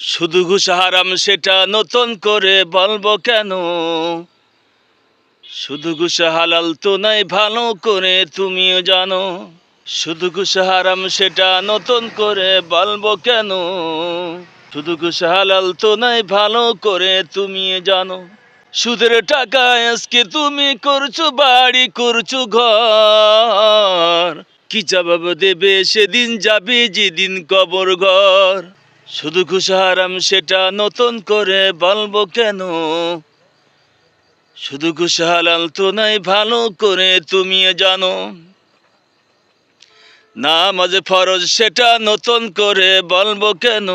শুধু ঘুষ হারাম সেটা নতুন করে বলব কেন? শুধু ঘুষ হালাল তো নাই, ভালো করে তুমিও জানো। শুধু ঘুষ হারাম সেটা নতুন করে বলব কেন? শুধু ঘুষ হালাল তো নাই, ভালো করে তুমি জানো। সুদের টাকা আজকে তুমি করছ বাড়ি, করছ ঘর। কি জবাব দেবে সেদিন যাবে যেদিন কবর ঘর? শুধু হারাম সেটা নতুন করে বলব কেন? শুধু হালাল তো নাই ভালো করে তুমি জানো। নামাজ ফরজ সেটা নতুন করে বলব কেন?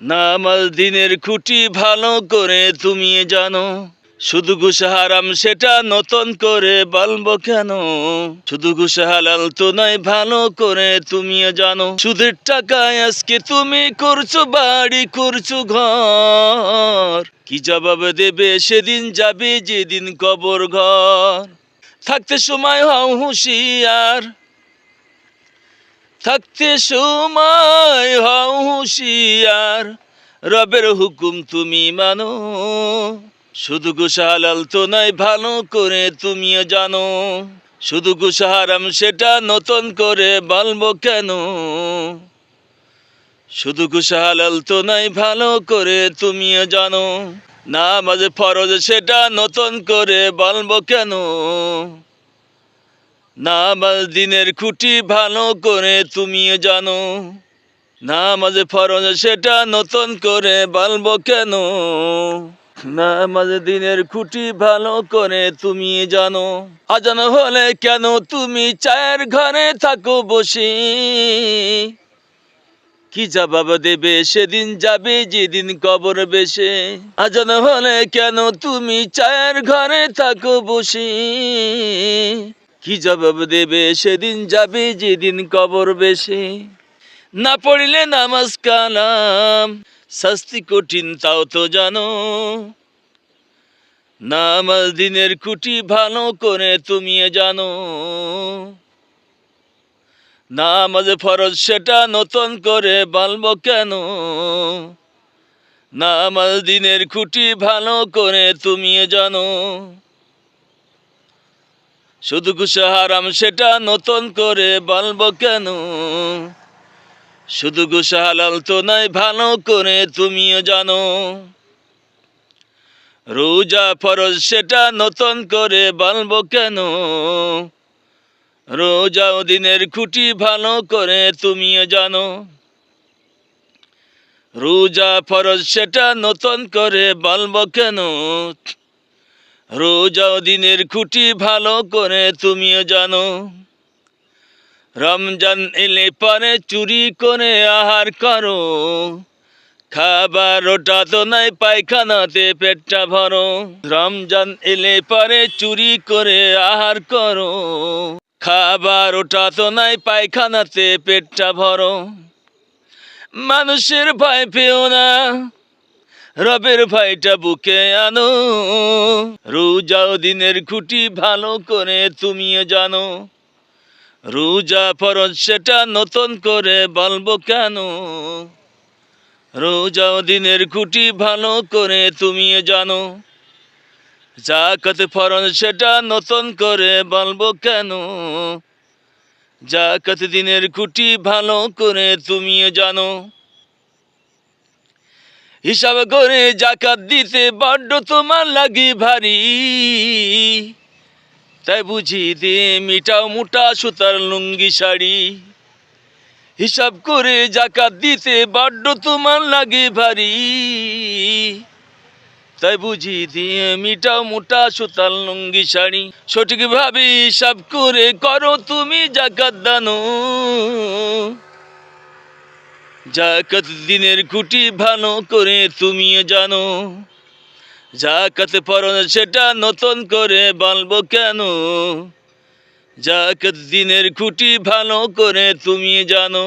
নামাজ দিনের খুঁটি ভালো করে তুমি জানো। শুধু ঘুষ হারাম সেটা নতুন করে বলব কেন? শুধু ঘুষ হালাল তো নয়, ভালো করে তুমি জানো। সুদের টাকায় আজকে তুমি করছ বাড়ি, করছ ঘর। কি জবাব দেবে সেদিন যাবে যেদিন কবর ঘর। থাকতে সময় হও হুঁশিয়ার। থাকতে সময় হও হুঁশিয়ার। রবের হুকুম তুমি মানো। শুধু গুসাহালাল তো নয় ভালো করে, তুমিও জানো। শুধু গুসাহারাম সেটা নতুন করে বলব কেন? শুধু গুসাহালাল তো নয় ভালো করে, তুমিও জানো। না মাঝে ফরজ সেটা নতুন করে বলব কেন? নামাজ দিনের খুঁটি ভালো করে, তুমিও জানো। না নামাজ ফরজ সেটা নতুন করে বলব কেন? নামাজ দিনের খুঁটি ভালো করে তুমি জানো। আজান হলে কেন তুমি চায়ের ঘরে থাকো বসে? কি জবাব দেবে সেদিন যাবে যেদিন কবর বেশে? আজান হলে কেন তুমি চায়ের ঘরে থাকো বসে? কি জবাব দেবে সেদিন যাবে যেদিন কবর বেশে? না পড়িলে নামাজ কালাম শাস্তি কঠিন, তাও তো জানো। নামাজ দিনের খুঁটি ভালো করে তুমি জানো। নামাজ ফরজ সেটা নতুন করে বলব কেন? নামাজ দিনের খুঁটি ভালো করে তুমি জানো। শুধু ঘুষে হারাম সেটা নতুন করে বলব কেন? শুধু হালাল তো নাই ভালো করে তুমিও জানো। রোজা ফরজ সেটা নতুন করে বলব কেন? রোজা দিনের খুঁটি ভালো করে তুমিও জানো। রোজা ফরজ সেটা নতুন করে বলব কেন? রোজা দিনের খুঁটি ভালো করে তুমিও জানো। রমজান এলে পরে চুরি করে আহার করো। খাবার ওটা তো নাই, পায়খানাতে পেটটা ভরো। রমজান এলে পরে চুরি করে আহার করো। খাবার ওটা তো নাই, পায়খানাতে পেটটা ভরো। মানুষের ভয় পেও না, রবের ভাইটা বুকে আনো। রোজাও দিনের খুঁটি ভালো করে তুমিও জানো। রোজা ফরজ সেটা নতুন করে বলব কেন? রোজাও দিনের খুঁটি ভালো করে তুমিও জানো। জাকাত ফরজ সেটা নতুন করে বলব কেন? জাকাত দিনের খুঁটি ভালো করে তুমিও জানো। হিসাব করে জাকাত দিতে বড্ড তোমার লাগি ভারী। তাই বুঝি দে মিটাও মোটা সুতার লুঙ্গি শাড়ি। হিসাব করে জাকাত দিতে বড্ড তোমার লাগে ভারী। তাই বুঝি দিয়ে মিটাও মোটা সুতার লুঙ্গি শাড়ি। সঠিকভাবে হিসাব করে করো তুমি জাকাত দানো। জাকাত দিনের খুঁটি ভালো করে তুমিও জানো। জাকাত পরন সেটা নতুন করে বলব কেন? জাকাত দিনের খুঁটি ভালো করে তুমি জানো।